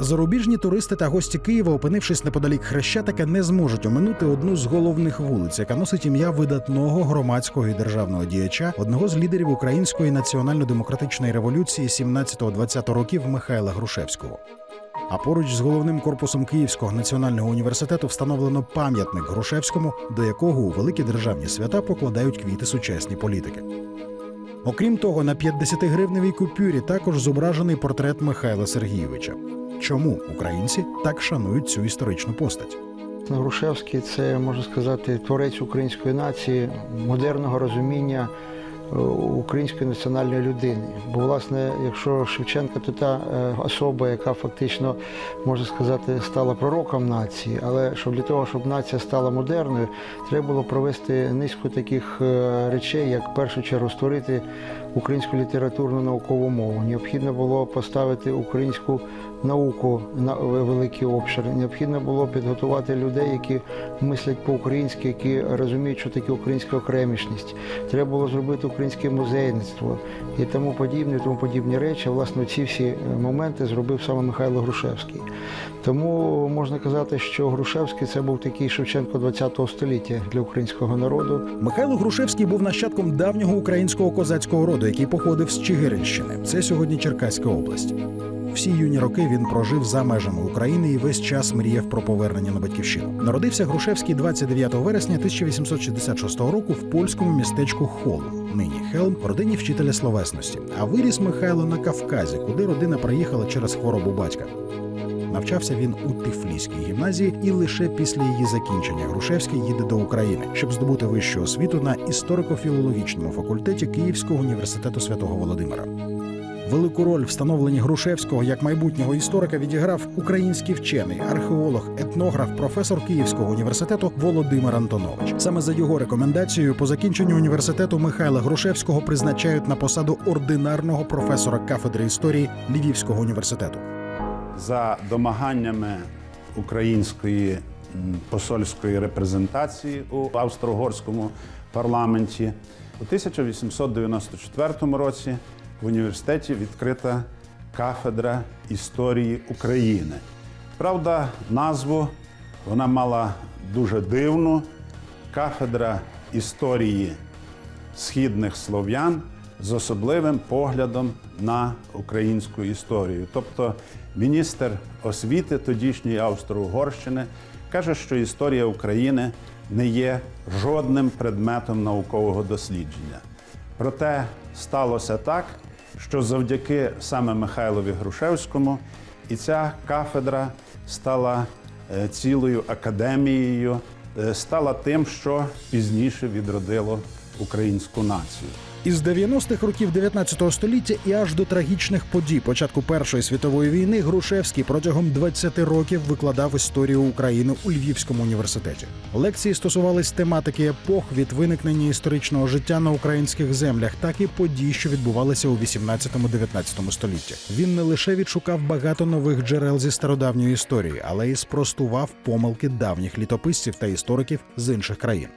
Зарубіжні туристи та гості Києва, опинившись неподалік Хрещатика, не зможуть оминути одну з головних вулиць, яка носить ім'я видатного громадського і державного діяча, одного з лідерів української національно-демократичної революції 17-20 років Михайла Грушевського. А поруч з головним корпусом Київського національного університету встановлено пам'ятник Грушевському, до якого у великі державні свята покладають квіти сучасні політики. Окрім того, на 50-гривневій купюрі також зображений портрет Михайла Сергійовича. Чому українці так шанують цю історичну постать? Грушевський це можна сказати творець української нації, модерного розуміння е, української національної людини. Бо, власне, якщо Шевченка, то та е, особа, яка фактично можна сказати стала пророком нації, але щоб для того, щоб нація стала модерною, треба було провести низку таких е, речей, як в першу чергу створити українську літературну наукову мову. Необхідно було поставити українську науку на великий обшир. Необхідно було підготувати людей, які мислять по-українськи, які розуміють, що таке українська окремішність. Треба було зробити українське музейництво і тому подібне, тому подібні речі. Власне, ці всі е, моменти зробив саме Михайло Грушевський. Тому можна казати, що Грушевський це був такий Шевченко ХХ століття для українського народу. Михайло Грушевський був нащадком давнього українського козацького роду, який походив з Чигиринщини. Це сьогодні Черкаська область. Всі юні роки він прожив за межами України і весь час мріяв про повернення на батьківщину. Народився Грушевський 29 вересня 1866 року в польському містечку Холм, нині Хелм, родині вчителя словесності. А виріс Михайло на Кавказі, куди родина приїхала через хворобу батька. Навчався він у Тифліській гімназії, і лише після її закінчення Грушевський їде до України, щоб здобути вищу освіту на історико-філологічному факультеті Київського університету святого Володимира. Велику роль в становленні Грушевського як майбутнього історика відіграв український вчений, археолог, етнограф, професор Київського університету Володимир Антонович. Саме за його рекомендацією, по закінченню університету Михайла Грушевського призначають на посаду ординарного професора кафедри історії Львівського університету. за домаганнями української посольської репрезентації у австро-угорському парламенті. У 1894 році в університеті відкрита кафедра історії України. Правда, назву вона мала дуже дивну кафедра історії східних слов'ян з особливим поглядом на українську історію. Тобто міністр освіти тодішньої Австро-Угорщини каже, що історія України не є жодним предметом наукового дослідження. Проте сталося так, що завдяки саме Михайлові Грушевському і ця кафедра стала е, цілою академією, е, стала тим, що пізніше відродило українську націю. Із 90-х років 19 століття і аж до трагічних подій початку Першої світової війни Грушевський протягом 20 років викладав історію України у Львівському університеті. Лекції стосувались тематики епох від виникнення історичного життя на українських землях, так і подій, що відбувалися у 18-19 столітті. Він не лише відшукав багато нових джерел зі стародавньої історії, але й спростував помилки давніх літописців та істориків з інших країн.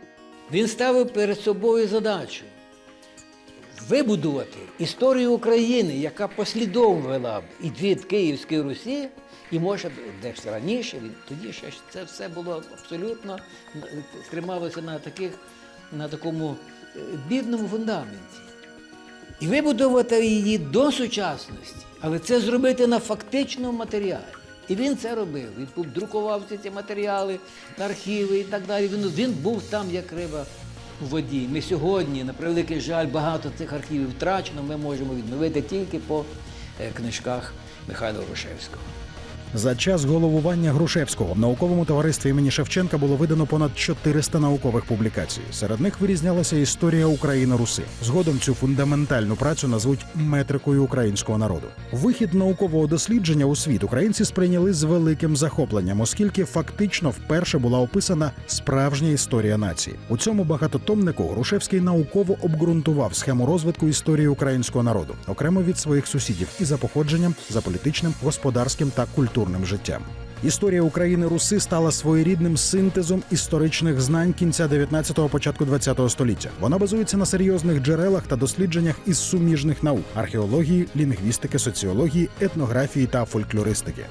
Він ставив перед собою задачу вибудувати історію України, яка послідовно вела б і від Київської Русі, і може десь раніше. Тоді ще це все було абсолютно трималося на таких на такому е, бідному фундаменті. І вибудувати її до сучасності, але це зробити на фактичному матеріалі. І він це робив. Він друкував ці матеріали, архіви і так далі. Він, він був там як риба воді. Ми сьогодні, на превеликий жаль, багато цих архівів втрачено. Ми можемо відновити тільки по е, книжках Михайла Грушевського. За час головування Грушевського в науковому товаристві імені Шевченка було видано понад 400 наукових публікацій. Серед них вирізнялася історія України Руси. Згодом цю фундаментальну працю назвуть метрикою українського народу. Вихід наукового дослідження у світ українці сприйняли з великим захопленням, оскільки фактично вперше була описана справжня історія нації. У цьому багатотомнику Грушевський науково обґрунтував схему розвитку історії українського народу окремо від своїх сусідів і за походженням, за політичним, господарським та культурним культурним життям. Історія України Руси стала своєрідним синтезом історичних знань кінця 19-го, початку 20-го століття. Вона базується на серйозних джерелах та дослідженнях із суміжних наук археології, лінгвістики, соціології, етнографії та фольклористики.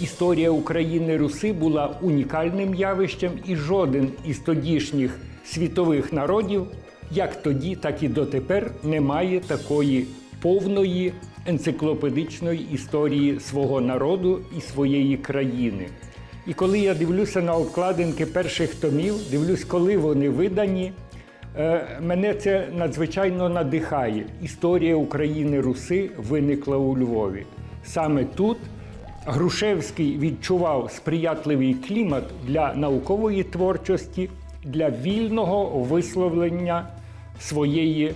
Історія України Руси була унікальним явищем, і жоден із тодішніх світових народів, як тоді, так і дотепер, не має такої повної енциклопедичної історії свого народу і своєї країни. І коли я дивлюся на обкладинки перших томів, дивлюсь, коли вони видані, е, мене це надзвичайно надихає. Історія України Руси виникла у Львові. Саме тут Грушевський відчував сприятливий клімат для наукової творчості, для вільного висловлення своєї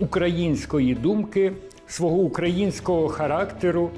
української думки, свого українського характеру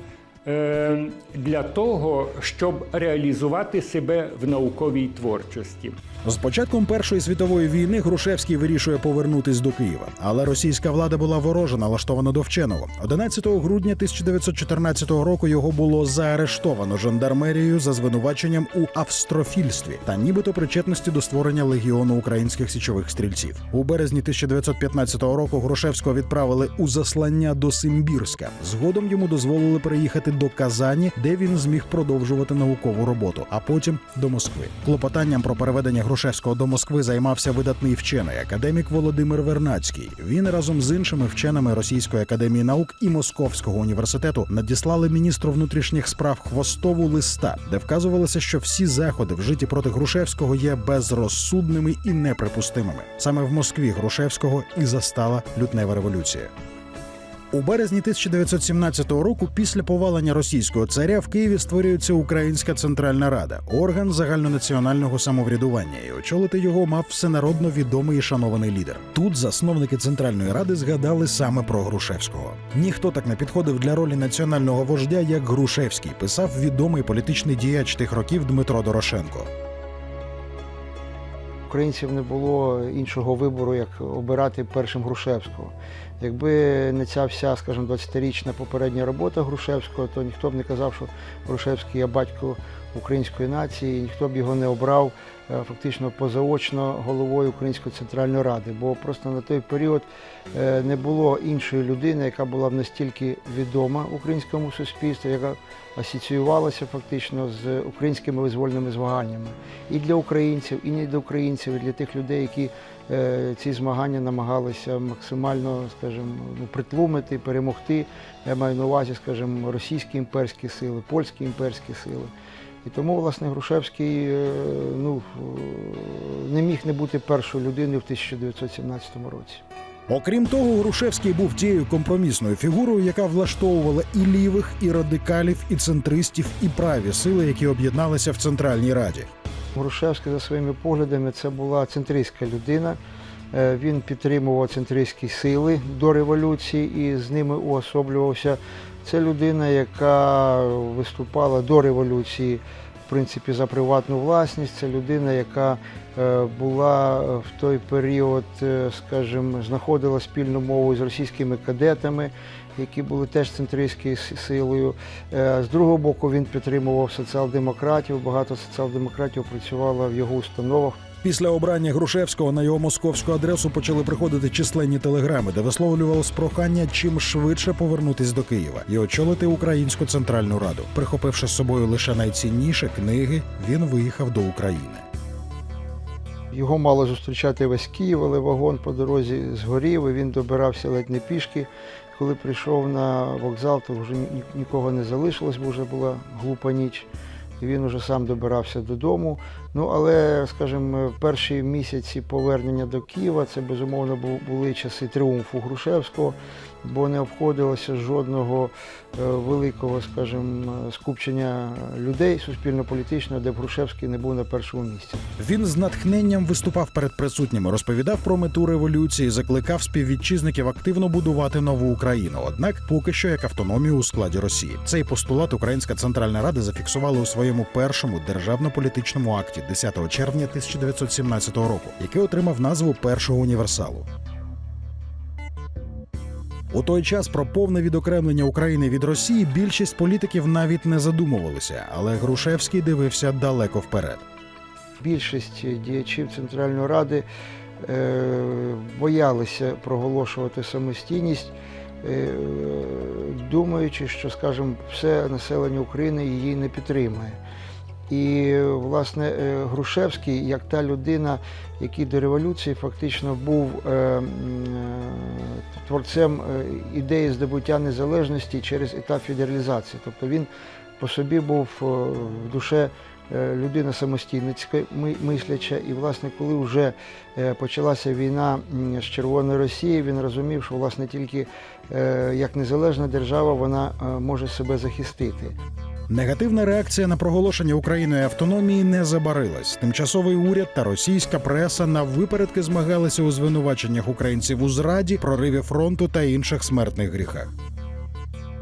е, для того, щоб реалізувати себе в науковій творчості. З початком Першої світової війни Грушевський вирішує повернутись до Києва, але російська влада була ворожа, налаштована до вченого. 11 грудня 1914 року його було заарештовано жандармерією за звинуваченням у австрофільстві та нібито причетності до створення легіону українських січових стрільців. У березні 1915 року Грушевського відправили у заслання до Симбірська. Згодом йому дозволили переїхати до Казані, де він зміг продовжувати наукову роботу, а потім до Москви. Клопотанням про переведення Грушевського до Москви займався видатний вчений академік Володимир Вернацький. Він разом з іншими вченими Російської академії наук і Московського університету надіслали міністру внутрішніх справ Хвостову листа, де вказувалося, що всі заходи, вжиті проти Грушевського, є безрозсудними і неприпустимими. Саме в Москві Грушевського і застала лютнева революція. У березні 1917 року, після повалення російського царя, в Києві створюється Українська Центральна Рада, орган загальнонаціонального самоврядування, і очолити його мав всенародно відомий і шанований лідер. Тут засновники Центральної Ради згадали саме про Грушевського. Ніхто так не підходив для ролі національного вождя, як Грушевський, писав відомий політичний діяч тих років Дмитро Дорошенко. Українців не було іншого вибору, як обирати першим Грушевського. Якби не ця вся, скажімо, 20-річна попередня робота Грушевського, то ніхто б не казав, що Грушевський є батько української нації, і ніхто б його не обрав е, фактично позаочно головою Української центральної ради. Бо просто на той період е, не було іншої людини, яка була б настільки відома українському суспільству, яка асоціювалася фактично з українськими визвольними змаганнями і для українців, і не для українців, і для тих людей, які ці змагання намагалися максимально, скажімо, ну, притлумити, перемогти. Я маю на увазі, скажімо, російські імперські сили, польські імперські сили. І тому, власне, Грушевський е, ну, е, не міг не бути першою людиною в 1917 році. Окрім того, Грушевський був тією компромісною фігурою, яка влаштовувала і лівих, і радикалів, і центристів, і праві сили, які об'єдналися в Центральній Раді. Грушевський за своїми поглядами це була центристська людина. Е, Він підтримував центристські сили до революції і з ними уособлювався. Це людина, яка виступала до революції в принципі за приватну власність. Це людина, яка е, була в той період, е, скажімо, знаходила спільну мову з російськими кадетами, які були теж центристською силою. Е, З другого боку, він підтримував соціал-демократів. Багато соціал-демократів працювало в його установах. Після обрання Грушевського на його московську адресу почали приходити численні телеграми, де висловлювалось прохання чим швидше повернутись до Києва і очолити Українську центральну раду. Прихопивши з собою лише найцінніше книги, він виїхав до України. Його мало зустрічати весь Київ, але вагон по дорозі згорів, і він добирався ледь не пішки. Коли прийшов на вокзал, то вже нікого не залишилось, бо вже була глупа ніч. Він вже сам добирався додому. Ну, але, скажімо, перші місяці повернення до Києва це безумовно були часи тріумфу Грушевського, бо не обходилося жодного е, великого, скажімо, скупчення людей суспільно-політичного, де Грушевський не був на першому місці. Він з натхненням виступав перед присутніми, розповідав про мету революції, закликав співвітчизників активно будувати нову Україну. Однак поки що як автономію у складі Росії. Цей постулат Українська Центральна Рада зафіксувала у своєму першому державно-політичному акті 10 червня 1917 року, який отримав назву першого універсалу. У той час про повне відокремлення України від Росії більшість політиків навіть не задумувалися, але Грушевський дивився далеко вперед. Більшість діячів Центральної Ради е, боялися проголошувати самостійність, е, думаючи, що, скажімо, все населення України її не підтримує. І власне е, Грушевський, як та людина, який до революції фактично був е, е, творцем ідеї здобуття незалежності через етап федералізації. Тобто він по собі був в душе людина самостійницька, мисляча. І, власне, коли вже почалася війна з Червоною Росією, він розумів, що власне тільки як незалежна держава вона може себе захистити. Негативна реакція на проголошення Україною автономії не забарилась. Тимчасовий уряд та російська преса на випередки змагалися у звинуваченнях українців у зраді, прориві фронту та інших смертних гріхах.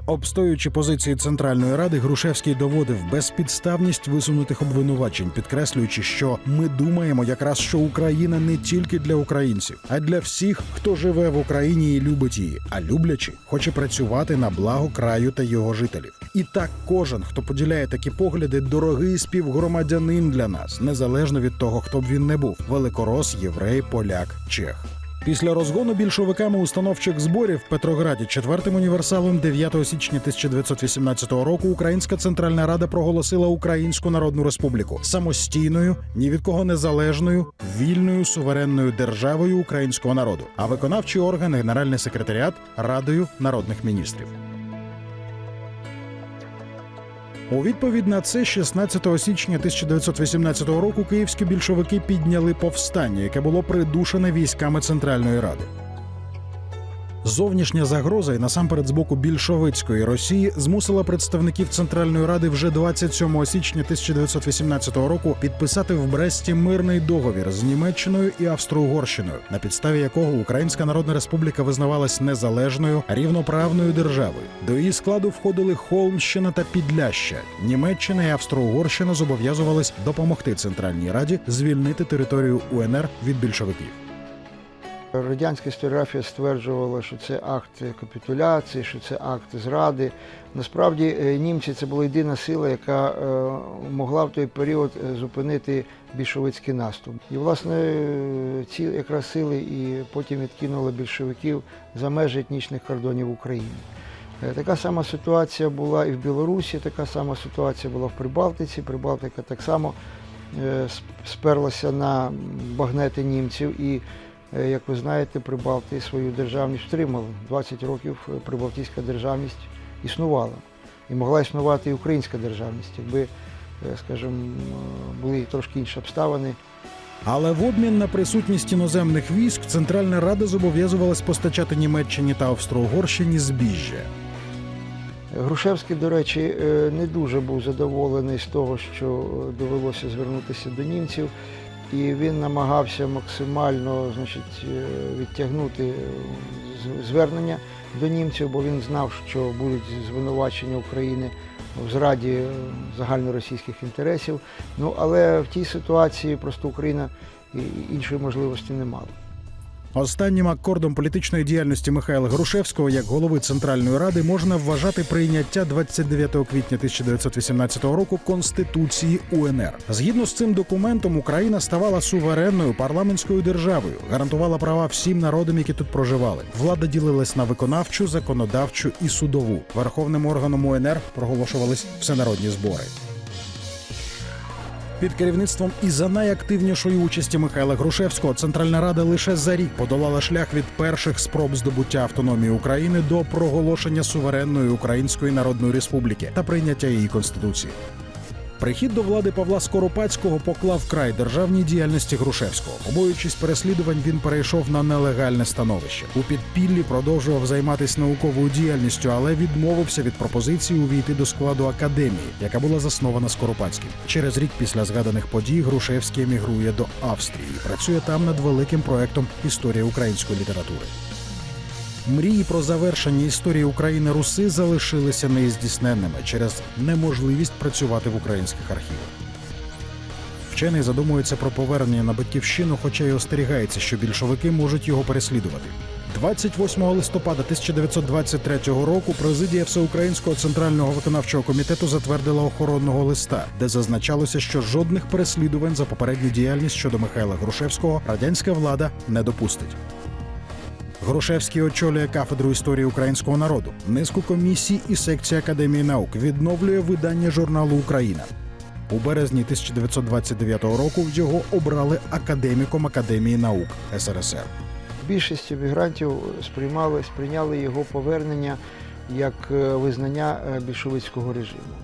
Обстоюючи позиції Центральної ради, Грушевський доводив безпідставність висунутих обвинувачень, підкреслюючи, що ми думаємо якраз, що Україна не тільки для українців, а для всіх, хто живе в Україні і любить її, а люблячи, хоче працювати на благо краю та його жителів. І так кожен, хто поділяє такі погляди, дорогий співгромадянин для нас, незалежно від того, хто б він не був: великорос, єврей, поляк, чех. Після розгону більшовиками установчих зборів в Петрограді четвертим універсалом 9 січня 1918 року Українська Центральна Рада проголосила Українську Народну Республіку самостійною, ні від кого незалежною, вільною суверенною державою українського народу, а виконавчі орган Генеральний секретаріат Радою народних міністрів. У відповідь на це 16 січня 1918 року київські більшовики підняли повстання, яке було придушене військами Центральної Ради. Зовнішня загроза, і насамперед з боку більшовицької Росії, змусила представників Центральної Ради вже 27 січня 1918 року підписати в Бресті мирний договір з Німеччиною і Австро-Угорщиною, на підставі якого Українська Народна Республіка визнавалась незалежною рівноправною державою. До її складу входили Холмщина та Підляща. Німеччина і Австро-Угорщина зобов'язувались допомогти Центральній Раді звільнити територію УНР від більшовиків. Радянська історіографія стверджувала, що це акт капітуляції, що це акт зради. Насправді е, німці це була єдина сила, яка е, могла в той період е, зупинити більшовицький наступ. І, власне, ці якраз сили і потім відкинули більшовиків за межі етнічних кордонів України. Така сама ситуація була і в Білорусі, така сама ситуація була в Прибалтиці. Прибалтика так само сперлася на багнети німців і Як ви знаєте, Прибалти свою державність втримали. 20 років е, прибалтійська державність існувала. І могла існувати і українська державність, якби, е, скажімо, е, були трошки інші обставини. Але в обмін на присутність іноземних військ Центральна Рада зобов'язувалась постачати Німеччині та Австро-Угорщині збіжжя. Грушевський, до речі, е, не дуже був задоволений з того, що е, довелося звернутися до німців, і він намагався максимально значить, е, відтягнути е, звернення до німців, бо він знав, що будуть звинувачення України в зраді е, загальноросійських інтересів. Ну, але в тій ситуації просто Україна іншої можливості не мала. Останнім акордом політичної діяльності Михайла Грушевського як голови Центральної Ради можна вважати прийняття 29 квітня 1918 року Конституції УНР. Згідно з цим документом, Україна ставала суверенною парламентською державою, гарантувала права всім народам, які тут проживали. Влада ділилась на виконавчу, законодавчу і судову. Верховним органом УНР проголошувались всенародні збори. Під керівництвом і за найактивнішої участі Михайла Грушевського Центральна Рада лише за рік подолала шлях від перших спроб здобуття автономії України до проголошення суверенної Української Народної Республіки та прийняття її конституції. Прихід до влади Павла Скоропадського поклав край державній діяльності Грушевського. Побоюючись переслідувань, він перейшов на нелегальне становище. У підпіллі продовжував займатися науковою діяльністю, але відмовився від пропозиції увійти до складу академії, яка була заснована Скоропадським. Через рік після згаданих подій Грушевський емігрує до Австрії. і Працює там над великим проектом Історія української літератури. Мрії про завершення історії України Руси залишилися неіздійсненними через неможливість працювати в українських архівах. Вчений задумується про повернення на батьківщину, хоча й остерігається, що більшовики можуть його переслідувати. 28 листопада 1923 року президія Всеукраїнського центрального виконавчого комітету затвердила охоронного листа, де зазначалося, що жодних переслідувань за попередню діяльність щодо Михайла Грушевського радянська влада не допустить. Грушевський очолює кафедру історії українського народу, низку комісій і секції Академії наук, відновлює видання журналу Україна. У березні 1929 року його обрали академіком Академії наук СРСР. Більшість емігрантів сприймали, сприйняли його повернення як е, визнання е, більшовицького режиму.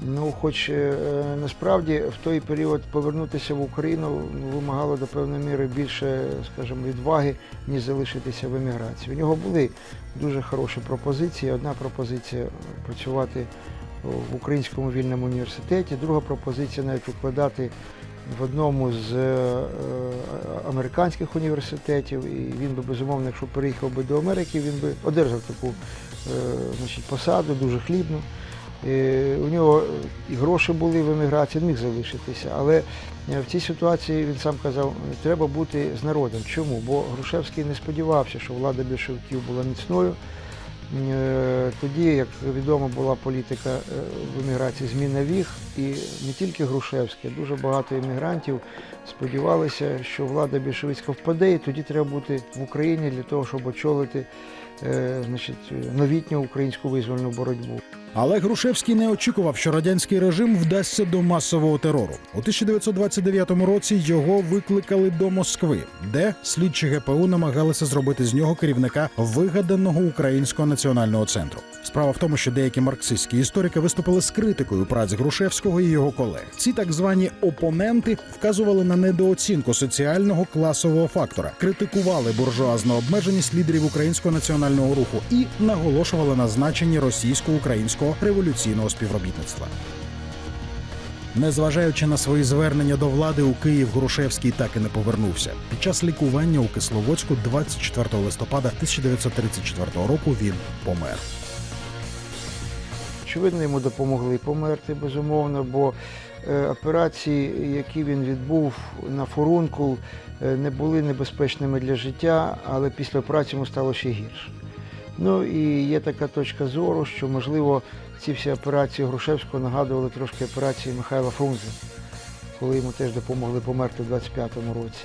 Ну, хоч е, насправді в той період повернутися в Україну ну, вимагало до певної міри більше, скажімо, відваги, ніж залишитися в еміграції. У нього були дуже хороші пропозиції. Одна пропозиція працювати в Українському вільному університеті, друга пропозиція навіть викладати в одному з е, е, американських університетів, і він би безумовно, якщо переїхав би до Америки, він би одержав таку е, значить, посаду, дуже хлібну. Е, У нього і гроші були в еміграції, він міг залишитися. Але е, в цій ситуації він сам казав, треба бути з народом. Чому? Бо Грушевський не сподівався, що влада більшовиків була міцною. Е, Тоді, як відомо, була політика е, в еміграції зміна віг, і не тільки Грушевський, дуже багато емігрантів сподівалися, що влада більшовицька впаде, і тоді треба бути в Україні для того, щоб очолити е, значить, новітню українську визвольну боротьбу. Але Грушевський не очікував, що радянський режим вдасться до масового терору. У 1929 році його викликали до Москви, де слідчі ГПУ намагалися зробити з нього керівника вигаданого українського національного центру. Справа в тому, що деякі марксистські історики виступили з критикою праць Грушевського і його колег. Ці так звані опоненти вказували на недооцінку соціального класового фактора, критикували буржуазну обмеженість лідерів українського національного руху і наголошували на значенні російсько-українського революційного співробітництва. Незважаючи на свої звернення до влади, у Київ Грушевський так і не повернувся. Під час лікування у Кисловодську 24 листопада 1934 року він помер. Очевидно, йому допомогли померти, безумовно, бо е, операції, які він відбув на фурункул, е, не були небезпечними для життя, але після операції йому стало ще гірше. Ну і є така точка зору, що, можливо, ці всі операції Грушевського нагадували трошки операції Михайла Фрунзе, коли йому теж допомогли померти у 25-му році.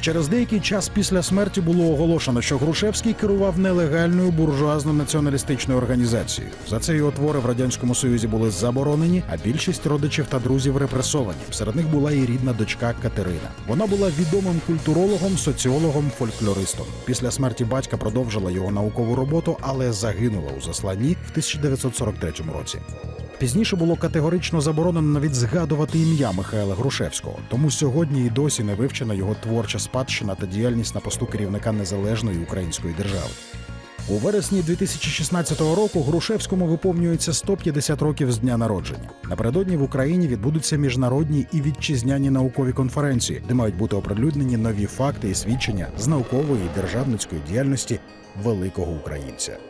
Через деякий час після смерті було оголошено, що Грушевський керував нелегальною буржуазно-націоналістичною організацією. За це його твори в радянському союзі були заборонені, а більшість родичів та друзів репресовані. Серед них була і рідна дочка Катерина. Вона була відомим культурологом, соціологом, фольклористом. Після смерті батька продовжила його наукову роботу, але загинула у засланні в 1943 році. Пізніше було категорично заборонено навіть згадувати ім'я Михайла Грушевського. Тому сьогодні і досі не вивчена його творча спадщина та діяльність на посту керівника незалежної української держави. У вересні 2016 року Грушевському виповнюється 150 років з дня народження. Напередодні в Україні відбудуться міжнародні і вітчизняні наукові конференції, де мають бути оприлюднені нові факти і свідчення з наукової і державницької діяльності великого українця.